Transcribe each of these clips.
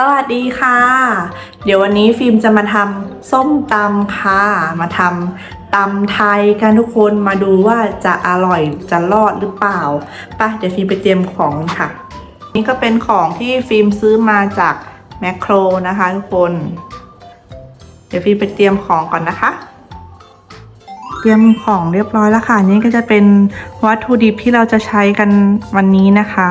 สวัสดีค่ะ เดี๋ยววันนี้ฟิล์มจะมาทำส้มตำค่ะ มาทำตำไทยกันทุกคนมาดูว่าจะอร่อยจะรอดหรือเปล่าไป่ะเดี๋ยวฟิล์มไปเตรียมของค่ะ นี่ก็เป็นของที่ฟิล์มซื้อมาจากแมคโครนะคะทุกคน เดี๋ยวฟิล์มไปเตรียมของก่อนนะคะ เตรียมของเรียบร้อยแล้วค่ะ นี่ก็จะเป็นวัตถุดิบที่เราจะใช้กันวันนี้นะคะ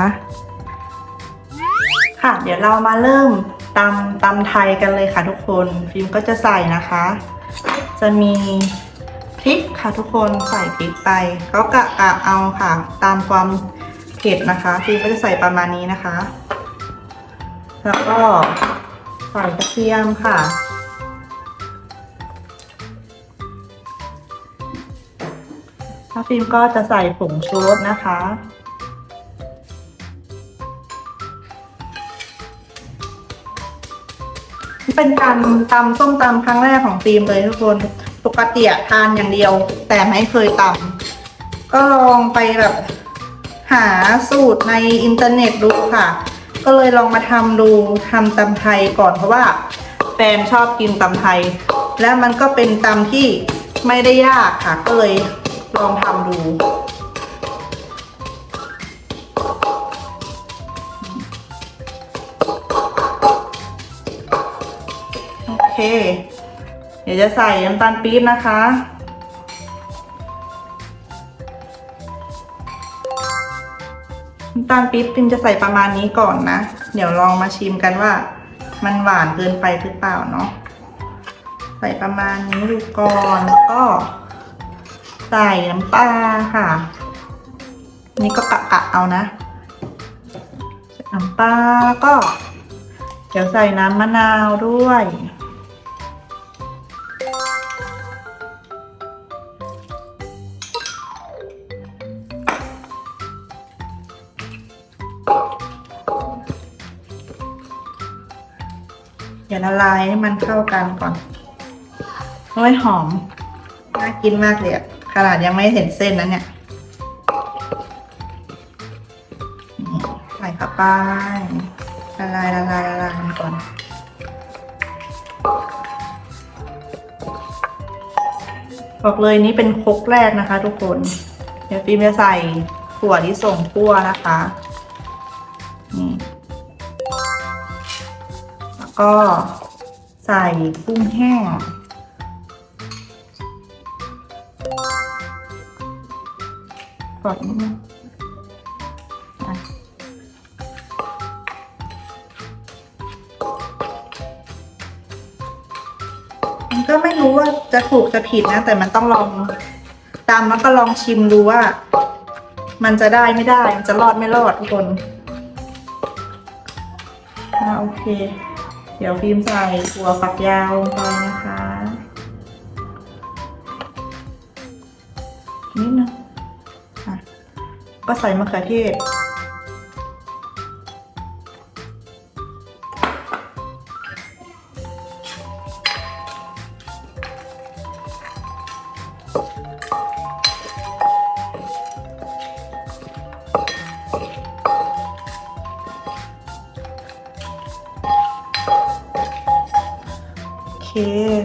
ค่ะ เดี๋ยวเรามาเริ่มตำตำไทยกันเลยค่ะทุกคน ฟิล์มก็จะใส่นะคะ จะมีพริกค่ะทุกคนใส่พริกไปก็กะกะเอาค่ะ ตามความเผ็ดนะคะ ฟิล์มก็จะใส่ประมาณนี้นะคะ แล้วก็ใส่กระเทียมค่ะถ้าฟิล์มก็จะใส่ผงชูรสนะคะ เป็นการตำส้มตำครั้งแรกของฟิล์มเลยทุกคน ปกติทานอย่างเดียว แต่ไม่เคยตำก็ลองไปแบบหาสูตรในอินเทอร์เน็ตดูค่ะ ก็เลยลองมาทำดูทำตำไทยก่อนเพราะว่าแฟนชอบกินตำไทย และมันก็เป็นตำที่ไม่ได้ยากค่ะ ก็เลยลองทำดู เค เดี๋ยวจะใส่น้ำตาลปี๊บนะคะ น้ำตาลปี๊บพิมจะใส่ประมาณนี้ก่อนนะ เดี๋ยวลองมาชิมกันว่า มันหวานเกินไปหรือเปล่าเนาะ ใส่ประมาณนี้ดูก่อนแล้วก็ ใส่น้ำปลาค่ะ นี่ก็กะกะเอานะใส่น้ำปลาแล้วก็ เดี๋ยวใส่น้ำมะนาวด้วย ดี๋ยวละลายให้มันเข้ากันก่อนโอ้ยหอม น่ากินมากเลยอะขนาดยังไม่เห็นเส้นนะเนี่ย ใส่เข้าไปละลายละลายละลายมันก่อน บอกเลยนี่เป็นครกแรกนะคะทุกคน เดี๋ยวฟิล์มจะใส่ถั่วที่ส่งคั่วนะคะ ก็ใส่กุ้งแห้งกดนิดนึงมันก็ไม่รู้ว่าจะถูกจะผิดนะ แต่มันต้องลองตามแล้วก็ลองชิมดูว่า มันจะได้ไม่ได้ มันจะรอดไม่รอดทุกคน อ่าโอเค เดี๋ยวฟิล์มใส่ถั่วฝักยาวลงไปนะคะ นิดนึงอะก็ใส่มะเขือเทศ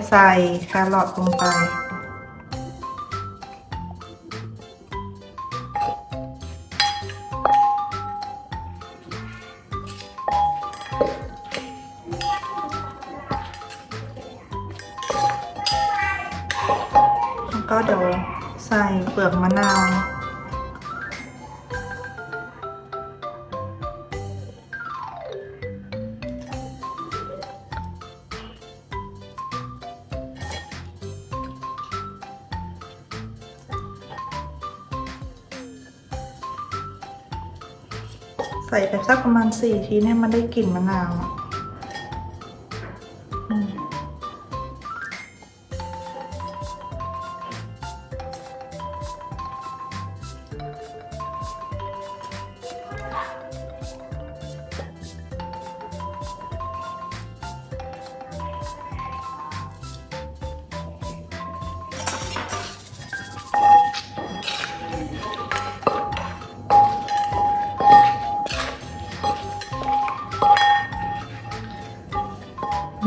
ใส่แครอทลงไป แล้วก็เดี๋ยวใส่เปลือกมะนาว ใส่ไปสักประมาณสี่ทีให้มันได้กลิ่นมะนาวอะ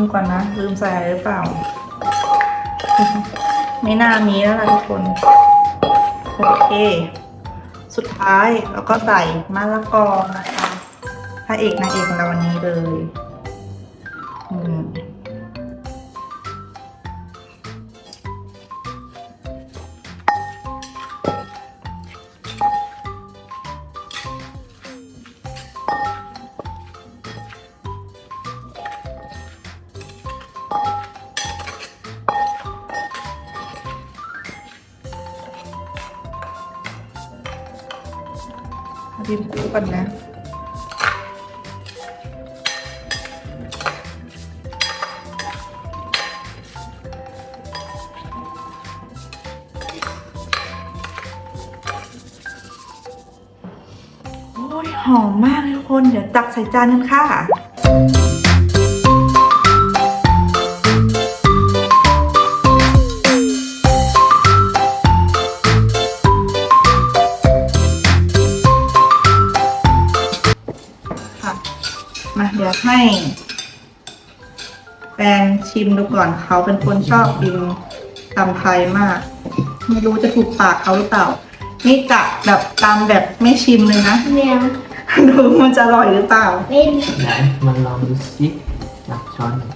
ูก่อนนะ ลืมใส่อะไรหรือเปล่า ไม่น่ามีแล้วล่ะทุกคน โอเค สุดท้ายเราก็ใส่มะละกอนะคะพระเอกนางเอกของเราวันนี้เลย ดินคู่กันนะโอ้ยหอมมากทุกคน เดี๋ยวตักใส่จานกันค่ะ ชิมดูก่อนเขาเป็นคนชอบกินตำไทยมาก ไม่รู้จะถูกปากเขาหรือเปล่า นี่กะแบบตำแบบไม่ชิมเลยนะแมวดูมันจะอร่อยหรือเปล่า เป็นไหนมันลองดูสิหนักช้อนหนึ่ง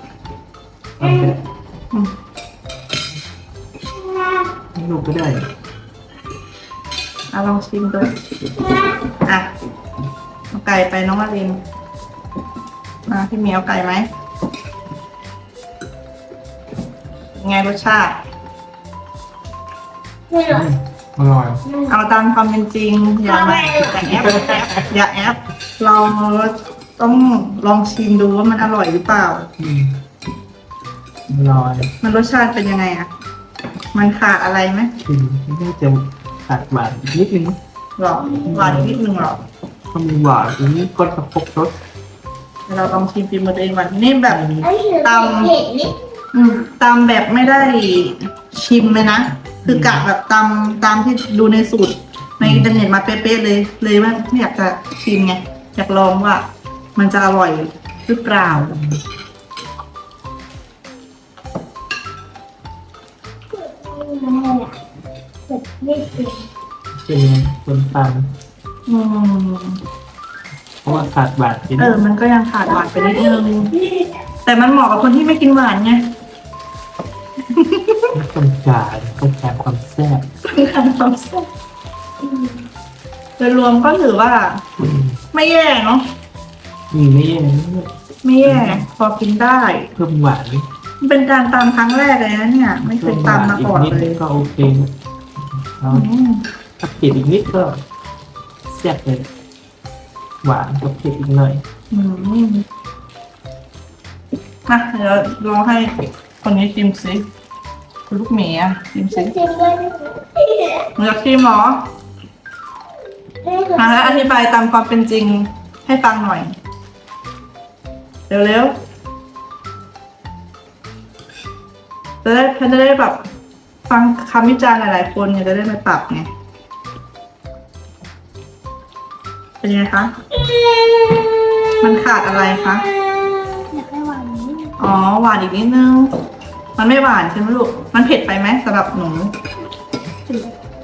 เอาไปอืมให้ลูกก็ได้ เอาลองชิมดู อะเอาไก่ไปน้องมารินมาพี่เหมียวไก่ไหม ไงรสชาติ ไม่หรออร่อย เอาตามความเป็นจริง อย่ามาอย่าแอปแอปอย่าแอปลองต้องลองชิมดูว่ามันอร่อยหรือเปล่า อืมอร่อยมันรสชาติเป็นยังไงอะมันขาดอะไรไหมชิมน่าจะตัดหวานอีกนิดนึงหรอหวานนิดนึงหรอก็มีหวานอันนี้ก็จะครบรสเดี๋ยวเราลองชิมฟิล์มตัวเองก่อนนี่แบบ ไอ้เห็นตำ เห็นนี่ อืมตามแบบไม่ได้ชิมเลยนะ คือกะแบบตามตามที่ดูในสูตร ในอินเทอร์เน็ตมาเป๊ะๆเลย เลยว่าไม่อยากจะชิมไง อยากลองว่า มันจะอร่อยหรือเปล่ามันอะไรอะแบบไม่เป็นเป็นคนฟังอืมเพราะว่าขาดหวานไปเอนิอดมันก็ยังขาดหวานไปนิดนึง แต่มันเหมาะกับคนที่ไม่กินหวานไง ต้องการต้องการความแซ่บความแซ่บโดยรวมก็ถือว่าอืมไม่แย่เนาะนี่ไม่แย่นะไม่แย่พอกินได้ เพิ่มหวานมันเป็นการตามครั้งแรกเลยนะเนี่ย ไม่เคเพิ่ยมหตามวานมาอีกก่อนนิดเลนึยงก็โอเคแล้วอืมถ้าเผ็ดอีกนิดก็แซ่บเลย หวานกับเผ็ดอีกหน่อย อืมมาเดี๋ยวลองให้คนนี้ชิมสิ คุณลูกหมีอะชิมสิจริงด้วยมึงอยากชิมเหรออะแล้วอธิบายตามความเป็นจริงให้ฟังหน่อย เร็วๆจะได้เพื่อนจะได้แบบฟังคำวิจารณ์หลายๆคนเนี่ยจะได้มาปรับไงเป็นไงคะ มันขาดอะไรคะ อยากให้หวานนี้อ๋อ หวานอีกนิดนึง มันไม่หวานใช่ไหมลูก มันเผ็ดไปไหมสำหรับหนู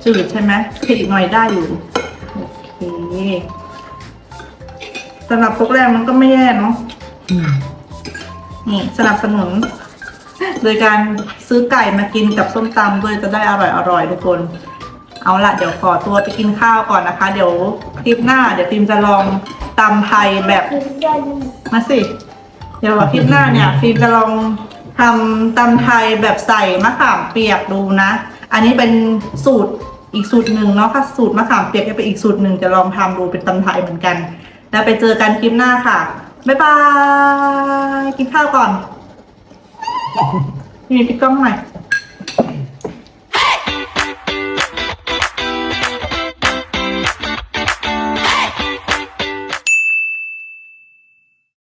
จืดใช่ไหมเผ็ดอีกหน่อยได้อยู่ โอเคสำหรับพวกแรกมันก็ไม่แย่เนาะอืมนี่สนับสนุน โดยการซื้อไก่มากินกับส้มตำด้วยจะได้อร่อยอร่อยทุกคน เอาละเดี๋ยวขอตัวไปกินข้าวก่อนนะคะ เดี๋ยวคลิปหน้า เดี๋ยวฟิล์มจะลองตำไทยแบบกินกันมาสิ เดี๋ยวอาทิตย์หน้าเนี่ยฟิล์มจะลอง ทำตำไทยแบบใส่มะขามเปียกดูนะ อันนี้เป็นสูตรอีกสูตรหนึ่งเนาะค่ะสูตรมะขามเปียกจะเป็นอีกสูตรหนึ่งจะลองทำดูเป็นตำไทยเหมือนกัน แล้วไปเจอกันคลิปหน้าค่ะ บ๊ายบาย กินข้าวก่อน มีปิดกล้องหน่อย